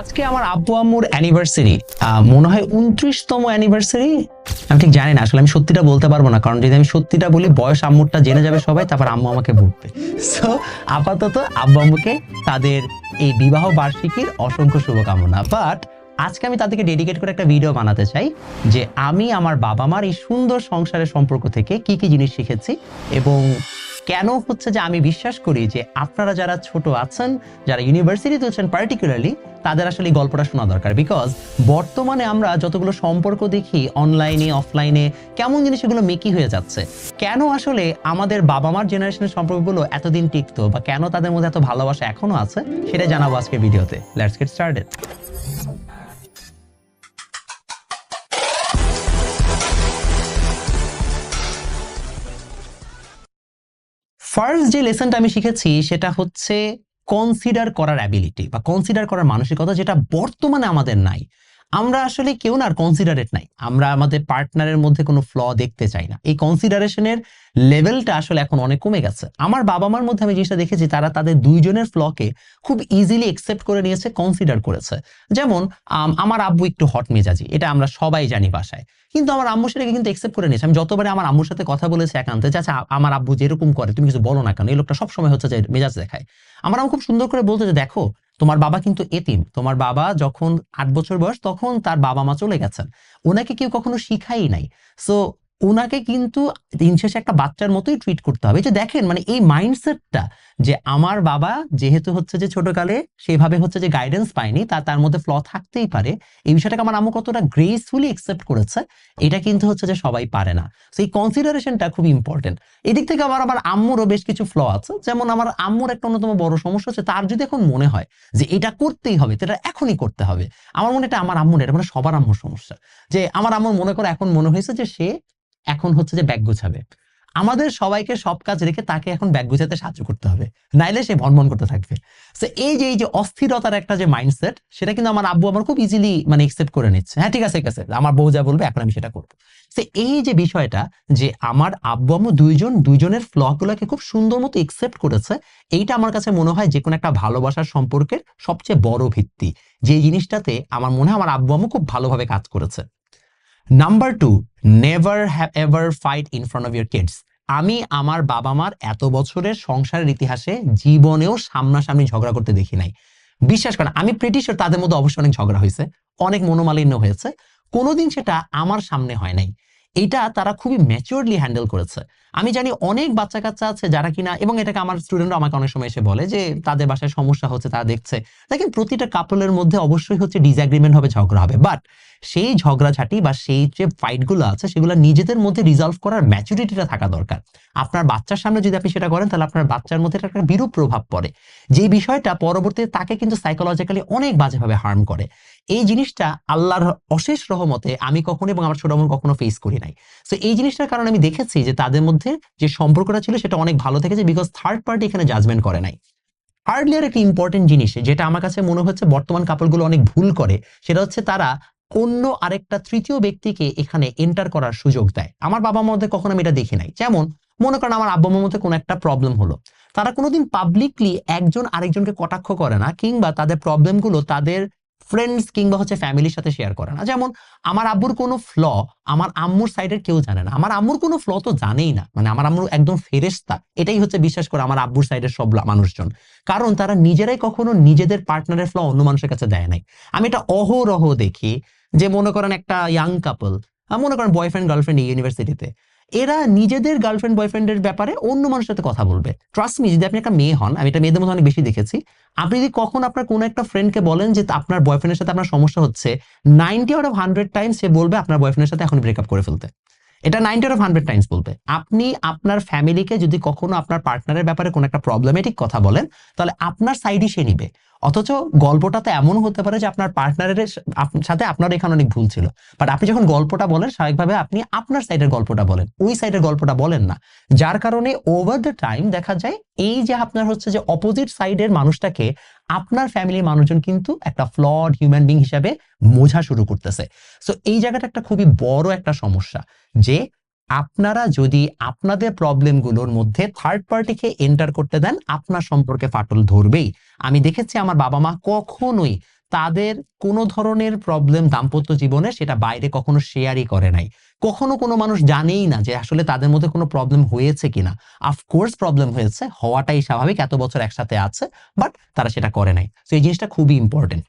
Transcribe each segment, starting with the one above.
আজকে আমার আব্বু আম্মুর অ্যানিভার্সারি মনে হয় উনত্রিশতম অ্যানিভার্সারি আমি ঠিক জানি না, আসলে আমি সত্যিটা বলতে পারব না, কারণ যদি আমি সত্যিটা বলি, বয়স আম্মুরটা জেনে যাবে সবাই, তারপর আম্মু আমাকে বকবে সো আপাতত আব্বু আম্মুকে তাদের এই বিবাহ বার্ষিকীর অসংখ্য শুভকামনা বাট আজকে আমি তাদেরকে ডেডিকেট করে একটা ভিডিও বানাতে চাই, যে আমি আমার বাবা মার এই সুন্দর সংসারের সম্পর্ক থেকে কি কি জিনিস শিখেছি এবং কেন হচ্ছে যে আমি বিশ্বাস করি যে আপনারা যারা ছোট আছেন, যারা ইউনিভার্সিটিতে হচ্ছেন পার্টিকুলারলি তাদের আসলে গল্পটা শোনা দরকার। বিকজ বর্তমানে আমরা যতগুলো সম্পর্ক দেখি অনলাইনে অফলাইনে কেমন জিনিস এগুলো মেকি হয়ে যাচ্ছে? কেন আসলে আমাদের বাবা মার জেনারেশনের সম্পর্কগুলো এতদিন টিকতো বা কেন তাদের মধ্যে এত ভালোবাসা এখনও আছে? সেটা জানাব আজকের ভিডিওতে লেটস গেট স্টার্টেড ফার্স্ট যে লেসনটা আমি শিখেছি, সেটা হচ্ছে কনসিডার করার অ্যাবিলিটি বা কনসিডার করার মানসিকতা যেটা বর্তমানে আমাদের নাই। আমরা আসলে কেউ না আর কনসিডারেট নাই। আমরা আমাদের পার্টনারের মধ্যে কোনো ফ্ল দেখতে চাই না। এই কনসিডারেশনের লেভেলটা আসলে এখন অনেক কমে গেছে। আমার বাবা মার মধ্যে আমি জিনিসটা দেখেছি তারা তাদের দুইজনের ফ্লকে খুব ইজিলি একসেপ্ট করে নিয়েছে কনসিডার করেছে। যেমন আম, আমার আব্বু একটু হট মেজাজি এটা আমরা সবাই জানি বাসায়। কিন্তু আমার আম্মু সেটাকে কিন্তু একসেপ্ট করে নিয়েছে। আমি যতবারে আমার আম্মুর সাথে কথা বলেছি একান্তে যে আচ্ছা আমার আব্বু যেরকম করে তুমি কিছু বলো না কেন? এই লোকটা সবসময় হচ্ছে যে মেজাজ দেখায়। আমার আম্মু খুব সুন্দর করে বলতো যে দেখো তোমার বাবা কিন্তু এতিম। তোমার বাবা যখন আট বছর বয়স, তখন তার বাবা মা চলে গেছেন। ওনাকে কেউ কখনো শিখাই নাই। সো ওনাকে কিন্তু দিন শেষে একটা বাচ্চার মতোই ট্রিট করতে হবে। যে দেখেন মানে এই মাইন্ডসেটটা যে আমার বাবা যেহেতু হচ্ছে যে ছোটকালে সেভাবে হচ্ছে যে গাইডেন্স পায়নি, তা তার মধ্যে ফ্ল থাকতেই পারে। এই বিষয়টাকে আমার আম্মু কতটা গ্রেসফুলি একসেপ্ট করেছে, এটা কিন্তু হচ্ছে যে সবাই পারে না। সেই কনসিডারেশনটা খুব ইম্পর্টেন্ট এদিক থেকে আমার আবার আম্মুরও বেশ কিছু ফ্ল আছে। যেমন আমার আম্মুর একটা অন্যতম বড় সমস্যা হচ্ছে তার যদি এখন মনে হয় যে এটা করতেই হবে, তো এটা এখনই করতে হবে। আমার মনে এটা আমার আম্মুর, এটা মানে সবার আম্মুর সমস্যা। যে আমার আম্মুর মনে করে এখন মনে হয়েছে যে সে এখন হচ্ছে যে ব্যাগ গুছাবে। আমাদের সবাইকে সব কাজ রেখে তাকে এখন ব্যাগ গুছাতে সাহায্য করতে হবে। নাইলে সে ভনভন করতে থাকবে। তো এই যে এই যে অস্থিরতার একটা যে মাইন্ডসেট সেটা কিন্তু আমার আব্বু আমার খুব ইজিলি মানে একসেপ্ট করে নিচ্ছে। হ্যাঁ ঠিক আছে ঠিক আছে, আমার বউ যা বলবে, এখন আমি সেটা করব। তো এই যে বিষয়টা যে আমার আব্বু আম্মু দুইজন, দুইজনের ফ্লগুলোকে খুব সুন্দর মতো একসেপ্ট করেছে, এইটা আমার কাছে মনে হয় যে কোনো একটা ভালোবাসার সম্পর্কের সবচেয়ে বড় ভিত্তি। যে জিনিসটাতে আমার মনে হয় আমার আব্বু আম্মু খুব ভালোভাবে কাজ করেছে। Number two never have ever fight in front of your kids আমি আমার বাবা মার এত বছরের সংসারের ইতিহাসে জীবনেও সামনাসামনি ঝগড়া করতে দেখি নাই। বিশ্বাস করেন, আমি প্রিটি শিওর তাদের মধ্যে অবশ্য অনেক ঝগড়া হয়েছে, অনেক মনোমালিন্য হয়েছে। কোনোদিন সেটা আমার সামনে হয় নাই। এটা তারা খুবই ম্যাচিওরলি হ্যান্ডেল করেছে। আমি জানি অনেক বাচ্চা কাচ্চা আছে যারা কিনা, এবং এটাকে আমার স্টুডেন্টরা আমাকে অনেক সময় এসে বলে যে, তাদের বাসায় সমস্যা হচ্ছে, তারা দেখছে। দেখেন, প্রতিটা কাপলের মধ্যে অবশ্যই হচ্ছে ডিসঅ্যাগ্রিমেন্ট হবে, ঝগড়া হবে। বাট সেই ঝগড়াঝাটি বা সেই যে ফাইটগুলো আছে, সেগুলো নিজেদের মধ্যে রিজলভ করার ম্যাচুরিটিটা থাকা দরকার। আপনার বাচ্চার সামনে যদি আপনি সেটা করেন, তাহলে আপনার বাচ্চার মধ্যে একটা বিরূপ প্রভাব পড়ে। যে বিষয়টা পরবর্তীতে তাকে কিন্তু সাইকোলজিক্যালি অনেক বাজেভাবে হার্ম করে। এই জিনিসটা আল্লাহর অশেষ রহমতে আমি কখনো এবং আমার ছোট বোন কখনো ফেস করি নাই। তো এই জিনিসটার কারণে আমি দেখেছি যে তাদের মধ্যে যে সম্পর্কটা ছিল সেটা অনেক ভালো থেকেছে বিকজ থার্ড পার্টি এখানে জাজমেন্ট করে নাই। থার্ডলি আর একটা ইম্পর্টেন্ট জিনিস যেটা আমার কাছে মনে হচ্ছে বর্তমান কাপলগুলো অনেক ভুল করে, সেটা হচ্ছে তারা অন্য আরেকটা তৃতীয় ব্যক্তিকে এখানে এন্টার করার সুযোগ দেয়। আমার বাবা মার মধ্যে কখনো আমি এটা দেখি নাই। যেমন, মনে করেন আমার আব্বা মার মধ্যে কোনো একটা প্রবলেম হলো। তারা কোনোদিন পাবলিকলি একজন আরেকজনকে কটাক্ষ করে না কিংবা তাদের প্রবলেমগুলো তাদের ফ্রেন্ডস কিংবা হচ্ছে ফ্যামিলির সাথে শেয়ার করে না। যেমন আমার আব্বুর কোনো ফ্ল আমার আম্মুর সাইডের কেউ জানে না। আমার আম্মুর কোনো ফ্ল তো জানেই না। মানে আমার আম্মুর একদম ফেরেস্তা এটাই হচ্ছে বিশ্বাস করে আমার আব্বুর সাইডের সব মানুষজন। কারণ তারা নিজেরাই কখনো নিজেদের পার্টনারের ফ্ল অন্য মানুষের কাছে দেয় নাই। আমি এটা অহরহ দেখি যে মনে করেন একটা ইয়াং কাপল মনে করেন বয়ফ্রেন্ড গার্লফ্রেন্ড ইউনিভার্সিটিতে এরা নিজেদের গার্লফ্রেন্ড বয়ফ্রেন্ডের ব্যাপারে অন্য মানুষের সাথে কথা বলবে। ট্রাস্ট মি যদি আপনি একটা মেয়ে হন, আমি এটা মেয়েদের মধ্যে অনেক বেশি দেখেছি, আপনি যদি কখন আপনার কোনো একটা ফ্রেন্ডকে বলেন যে আপনার বয়ফ্রেন্ডের সাথে আপনার সমস্যা হচ্ছে ninety out of hundred times সে বলবে আপনার বয়ফ্রেন্ডের সাথে এখন ব্রেকআপ করে ফেলতে। এটা ninety out of hundred times বলবে। আপনি আপনার ফ্যামিলিকে যদি কখনো আপনার পার্টনারের ব্যাপারে কোনো একটা প্রবলেমেটিক কথা বলেন, তাহলে আপনার সাইডই সে নিবে। অথচ গল্পটাতে এমন হতে পারে যে আপনার পার্টনারের সাথে আপনার এখানে অনেক ভুল ছিল। বাট আপনি যখন গল্পটা বলেন, স্বাভাবিকভাবে আপনি আপনার সাইডের গল্পটা বলেন। ওই সাইডের গল্পটা বলেন না। যার কারণে ওভার দ্য টাইম দেখা যায়, এই যে আপনার হচ্ছে যে অপোজিট সাইডের মানুষটাকে আপনার ফ্যামিলির মানুষজন কিন্তু একটা ফ্লড হিউম্যান বিং হিসাবে বোঝা শুরু করতেছে। সো এই জায়গাটা একটা খুবই বড় একটা সমস্যা যে আপনারা যদি আপনাদের প্রবলেমগুলোর মধ্যে থার্ড পার্টিকে এন্টার করতে দেন, আপনার সম্পর্কে ফাটল ধরবেই। আমি দেখেছি আমার বাবা মা কখনোই তাদের কোনো ধরনের প্রবলেম দাম্পত্য জীবনে সেটা বাইরে কখনো শেয়ারই করে নাই। কখনো কোনো মানুষ জানেই না যে আসলে তাদের মধ্যে কোনো প্রবলেম হয়েছে কিনা। অফকোর্স প্রবলেম হয়েছে, হওয়াটাই স্বাভাবিক, এত বছর একসাথে আছে বাট তারা সেটা করে নাই। তো এই জিনিসটা খুবই important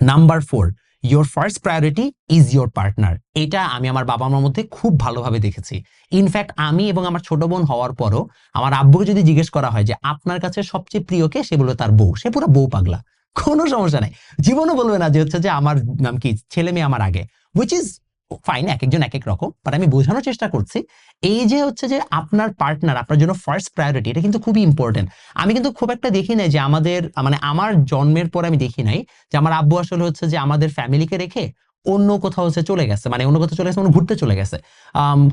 number four your first priority is your partner এটা আমি আমার বাবা মার মধ্যে খুব ভালোভাবে দেখেছি। ইনফ্যাক্ট আমি এবং আমার ছোট বোন হওয়ার পরও আমার আব্বুকে যদি জিজ্ঞেস করা হয় যে, আপনার কাছে সবচেয়ে প্রিয় কে? সে বলবে তার বউ। সে পুরো বউ পাগলা। কোনো সমস্যা নাই। জীবনও বলবে না যে, হচ্ছে যে, আমার নাম কি? ছেলে মেয়ে আমার আগে। উইচ ইজ ফাইন এক একজন এক এক রকম বাট আমি বোঝানোর চেষ্টা করছি, এই যে হচ্ছে যে আপনার পার্টনার আপনার জন্য ফার্স্ট প্রায়োরিটি এটা কিন্তু খুবই ইম্পর্টেন্ট আমি কিন্তু খুব একটা দেখি নাই যে আমাদের মানে আমার জন্মের পর আমি দেখি নাই যে আমার আব্বু আসলে হচ্ছে যে আমাদের ফ্যামিলিকে রেখে অন্য কোথাও হচ্ছে চলে গেছে মানে অন্য কোথাও চলে গেছে মানে ঘুরতে চলে গেছে।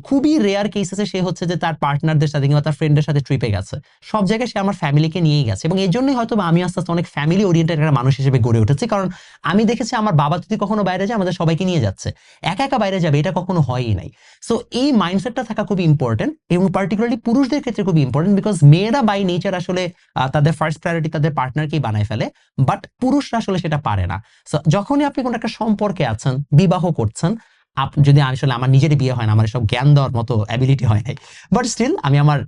খুবই রেয়ার কেসেসে সে হচ্ছে যে তার পার্টনারদের সাথে কিংবা তার ফ্রেন্ডের সাথে ট্রিপে গেছে। সব জায়গায় সে আমার ফ্যামিলিকে নিয়েই গেছে এবং এই জন্যই হয়তো আমি আস্তে আস্তে অনেক ফ্যামিলি ওরিয়েন্টেড একটা মানুষ হিসেবে গড়ে উঠেছি। কারণ আমি দেখেছি আমার বাবা যদি কখনো বাইরে যায়, আমাদের সবাইকে নিয়ে যাচ্ছে। একা একা বাইরে যাবে, এটা কখনো হয়ই নাই। সো এই মাইন্ডসেটটা থাকা খুবই ইম্পর্টেন্ট এবং পার্টিকুলারলি পুরুষদের ক্ষেত্রে খুবই ইম্পর্টেন্ট বিকজ মেয়েরা বাই নেচার আসলে তাদের ফার্স্ট প্রায়োরিটি তাদের পার্টনারকেই বানায় ফেলে বাট পুরুষরা আসলে সেটা পারে না। সো যখনই আপনি কোনো একটা সম্পর্কে আছেন বিবাহ করছেন। আপ, যদি আসলে আমার নিজেরই বিয়ে হয় না, আমার সব জ্ঞান দেওয়ার মতো অ্যাবিলিটি হয় নাই। বাট স্টিল আমি আমার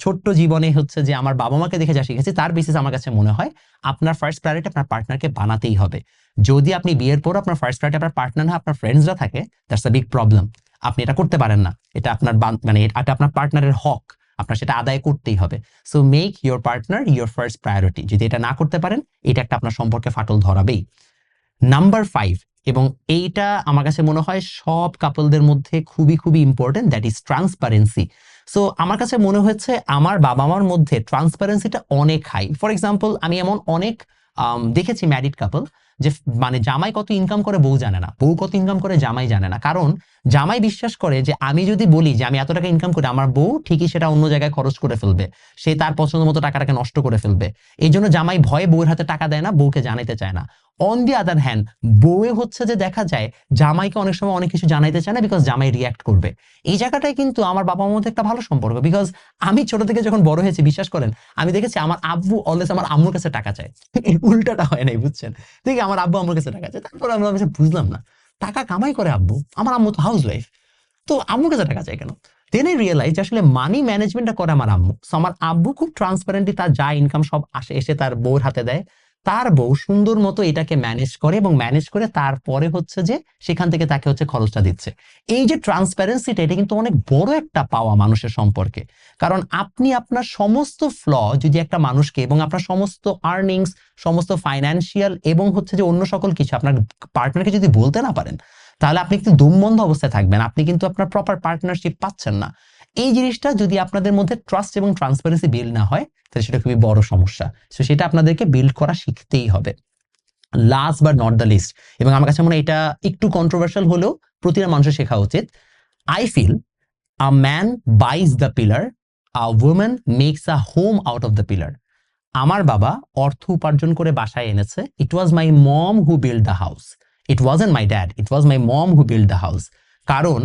ছোট্ট জীবনে হচ্ছে যে আমার বাবা মাকে দেখে যা শিখেছি, তার বেসিস আমার কাছে মনে হয় আপনার ফার্স্ট প্রায়োরিটি আপনার পার্টনারকে বানাতেই হবে। যদি আপনি বিয়ের পর আপনার ফার্স্ট প্রায়োরিটি আপনার পার্টনার না, আপনার ফ্রেন্ডসরা থাকে দ্যাটস আ বিগ প্রবলেম আপনি এটা করতে পারেন না। এটা আপনার মানে এটা আপনার পার্টনারের হক। আপনার সেটা আদায় করতেই হবে। So make your partner your first priority যদি এটা না করতে পারেন, এটা একটা আপনার সম্পর্কে ফাটল ধরাবেই। নাম্বার ফাইভ এবং এইটা আমার কাছে মনে হয় সব কাপলদের মধ্যে খুবই খুবই important that is transparency so আমার কাছে মনে হয়েছে আমার বাবা মার মধ্যে ট্রান্সপারেন্সিটা অনেক হাই ফর এক্সাম্পল আমি এমন অনেক দেখেছি ম্যারিড কাপল যে মানে জামাই কত ইনকাম করে বউ জানে না, বউ কত ইনকাম করে জামাই জানে না। কারণ জামাই বিশ্বাস করে যে, আমি যদি বলি যে, আমি এত টাকা ইনকাম করি, আমার বউ ঠিকই সেটা অন্য জায়গায় খরচ করে ফেলবে। সে তার পছন্দ মতো টাকাটাকে নষ্ট করে ফেলবে। এই জন্য জামাই ভয়ে বউয়ের হাতে টাকা দেয় না, বউকে জানাইতে চায় না। অন দি আদার হ্যান্ড বউয়ে হচ্ছে যে দেখা যায়, জামাইকে অনেক সময় অনেক কিছু জানাইতে চায় না বিকজ জামাই রিয়াক্ট করবে। এই জায়গাটায় কিন্তু আমার বাবা মধ্যে একটা ভালো সম্পর্ক বিকজ আমি ছোট থেকে যখন বড় হয়েছি, বিশ্বাস করেন, আমি দেখেছি আমার আব্বু অলওয়েজ আমার আম্মুর কাছে টাকা চায়। উল্টাটা হয় নাই, বুঝছেন? দেখি আমার আব্বু আম্মুর কাছে টাকা চায়। তারপর আমি বুঝলাম না। টাকা কামাই করে আব্বু, আমার আম্মু তো হাউস ওয়াইফ তো আম্মুর কাছে টাকা চায় কেন? দেন আই রিয়েলাইজ আসলে মানি ম্যানেজমেন্টটা করে আমার আম্মু। সো আমার আব্বু খুব ট্রান্সপারেন্টলি তার যা ইনকাম সব আসে, এসে তার বউর হাতে দেয়। তার বউ সুন্দর মতো এটাকে ম্যানেজ করে এবং ম্যানেজ করে তারপরে হচ্ছে যে সেখান থেকে তাকে হচ্ছে খরচটা দিচ্ছে। এই যে ট্রান্সপারেন্সিটা এটা কিন্তু অনেক বড় একটা পাওয়া মানুষের সম্পর্কে। কারণ আপনি আপনার সমস্ত ফ্ল যদি একটা মানুষকে এবং আপনার সমস্ত আর্নিংস সমস্ত ফাইন্যান্সিয়াল এবং হচ্ছে যে অন্য সকল কিছু আপনার পার্টনারকে যদি বলতে না পারেন, তাহলে আপনি কিন্তু দমবন্ধ অবস্থায় থাকবেন। আপনি কিন্তু আপনার প্রপার পার্টনারশিপ পাচ্ছেন না। এই জিনিসটা যদি আপনাদের মধ্যে ট্রাস্ট এবং ট্রান্সপারেন্সি বিল্ড না হয়, তাহলে সেটা খুবই বড় সমস্যা। তো সেটা আপনাদেরকে বিল্ড করা শিখতেই হবে। Last but not the least এবং আমার কাছে মনে এটা একটু কন্ট্রোভার্সিয়াল হলেও প্রতিটা মানুষের শেখা উচিত। I feel a man buys the pillar a woman makes a home out of the pillar আমার বাবা অর্থ উপার্জন করে বাসায় এনেছে। It was my mom who build the house it wasn't my dad it was my mom who build the house কারণ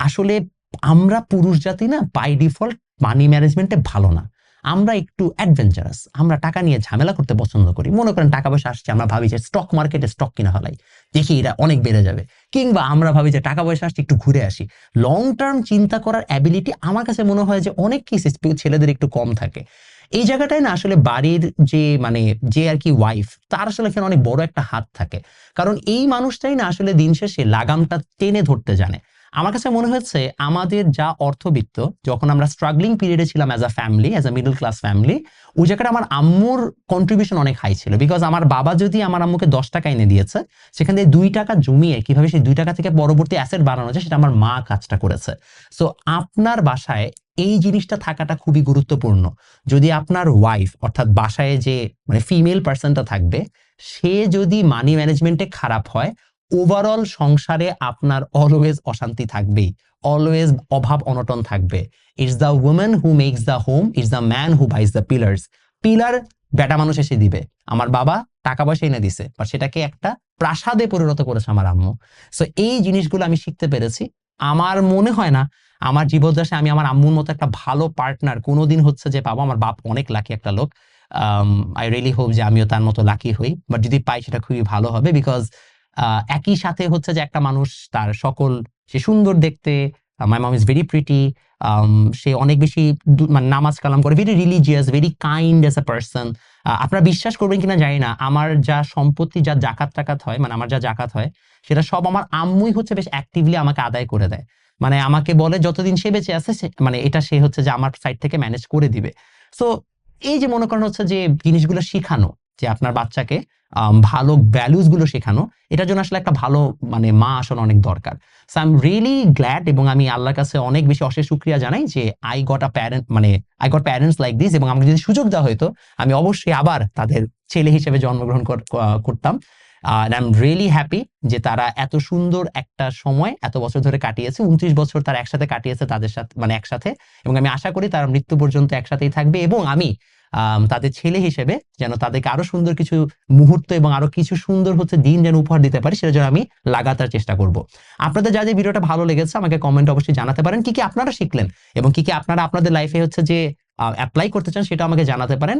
আসলে আমরা পুরুষ জাতি না বাই ডিফল্ট মানি ম্যানেজমেন্টে ভালো না। আমরা একটু অ্যাডভেঞ্চারাস আমরা টাকা নিয়ে ঝামেলা করতে পছন্দ করি। মনে করেন টাকা পয়সা আসছে, আমরা ভাবি যে স্টক মার্কেটে স্টক কিনা হলাই দেখি এটা অনেক বেড়ে যাবে। কিংবা আমরা ভাবি যে টাকা পয়সা আসছে, একটু ঘুরে আসি। লং টার্ম চিন্তা করার অ্যাবিলিটি আমার কাছে মনে হয় যে অনেক কেসেস ছেলেদের একটু কম থাকে। এই জায়গাটায় না আসলে বাড়ির যে মানে যে আর কি ওয়াইফ তার আসলে এখানে অনেক বড় একটা হাত থাকে। কারণ এই মানুষটাই না আসলে দিন শেষে লাগামটা টেনে ধরতে জানে। আমার কাছে মনে হচ্ছে আমাদের যা অর্থবিত্ত, যখন আমরা স্ট্রাগলিং পিরিয়ডে ছিলাম as a family as a middle class family ওই জায়গাটা আমার আম্মুর কন্ট্রিবিউশন অনেক হাই ছিল বিকজ আমার বাবা যদি আমার আম্মুকে দশ টাকা এনে দিয়েছে, সেখান থেকে দুই টাকা জমিয়ে কীভাবে সেই দুই টাকা থেকে পরবর্তী অ্যাসেট বানানো যায় সেটা আমার মা কাজটা করেছে। সো আপনার বাসায় এই জিনিসটা থাকাটা খুবই গুরুত্বপূর্ণ। যদি আপনার ওয়াইফ অর্থাৎ বাসায় যে মানে ফিমেল পার্সনটা থাকবে, সে যদি মানি ম্যানেজমেন্টে খারাপ হয় ওভারঅল সংসারে আপনার অলওয়েজ অশান্তি থাকবেই অলওয়েজ অভাব অনটন থাকবে। It's the woman who makes the home it's the man who buys the pillars pillar বেটা মানুষ এসে দিবে। আমার বাবা টাকা পয়সা এনে দিছে বা সেটাকে একটা প্রাসাদে পরিণত করেছে আমার আম্মু। সো এই জিনিসগুলো আমি শিখতে পেরেছি। আমার মনে হয় না, আমার জীবদ্দশায় আমি আমার আম্মুর মতো একটা ভালো পার্টনার কোনোদিন হচ্ছে যে পাবো। আমার বাপ অনেক লাকি একটা লোক। আই রিয়েলি হোপ যে আমিও তার মতো লাকি হই। বাট যদি পাই সেটা খুবই ভালো হবে বিকজ একই সাথে হচ্ছে যে একটা মানুষ তার সকল, সে সুন্দর দেখতে my mom is very pretty সে অনেক বেশি মানে নামাজ কালাম করে very religious very kind as a person আপনারা বিশ্বাস করবেন কিনা জানি না, আমার যা সম্পত্তি, যা জাকাত টাকাত হয় মানে আমার যা জাকাত হয়, সেটা সব আমার আম্মুই হচ্ছে বেশ অ্যাক্টিভলি আমাকে আদায় করে দেয়। মানে আমাকে বলে যতদিন সে বেঁচে আছে মানে এটা সে হচ্ছে যে আমার সাইড থেকে ম্যানেজ করে দিবে। সো এই যে মনে করেন হচ্ছে যে জিনিসগুলো শেখানো, যে আপনার বাচ্চাকে ভালো ভ্যালুসগুলো শেখানো এটার জন্য আসলে একটা ভালো মানে মা আসলে অনেক দরকার। So I am really glad এবং আমি আল্লাহর কাছে অনেক বেশি অশেষ শুক্রিয়া জানাই যে আই গট আ প্যারেন্ট মানে I got parents like this এবং আমাকে যদি সুযোগ দেওয়া হতো আমি অবশ্যই আবার তাদের ছেলে হিসেবে জন্মগ্রহণ করতাম। আর আই এম রিয়েলি হ্যাপি যে তারা এত সুন্দর একটা সময় এত বছর ধরে কাটিয়েছে উনত্রিশ বছর তারা একসাথে কাটিয়েছে তাদের সাথে মানে একসাথে এবং আমি আশা করি তারা মৃত্যু পর্যন্ত একসাথেই থাকবে এবং আম, তাদের ছেলে হিসেবে যেন তাদেরকে আরও সুন্দর কিছু মুহূর্ত এবং আরও কিছু সুন্দর হচ্ছে দিন যেন উপহার দিতে পারি, সেটা জন্য আমি লাগাতার চেষ্টা করব। আপনাদের যাদের ভিডিওটা ভালো লেগেছে, আমাকে কমেন্ট অবশ্যই জানাতে পারেন। কি কি আপনারা শিখলেন এবং কি কি আপনারা আপনাদের লাইফে হচ্ছে যে অ্যাপ্লাই করতে চান সেটা আমাকে জানাতে পারেন।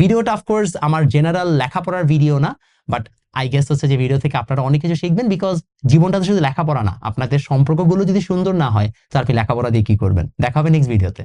ভিডিওটা অফকোর্স আমার জেনারেল লেখাপড়ার ভিডিও না বাট আই গেস হচ্ছে যে ভিডিও থেকে আপনারা অনেক কিছু শিখবেন বিকজ জীবনটা তো শুধু লেখাপড়া না, আপনাদের সম্পর্কগুলো যদি সুন্দর না হয় তাহলে আপনি লেখাপড়া দিয়ে কি করবেন? দেখা হবে নেক্সট ভিডিওতে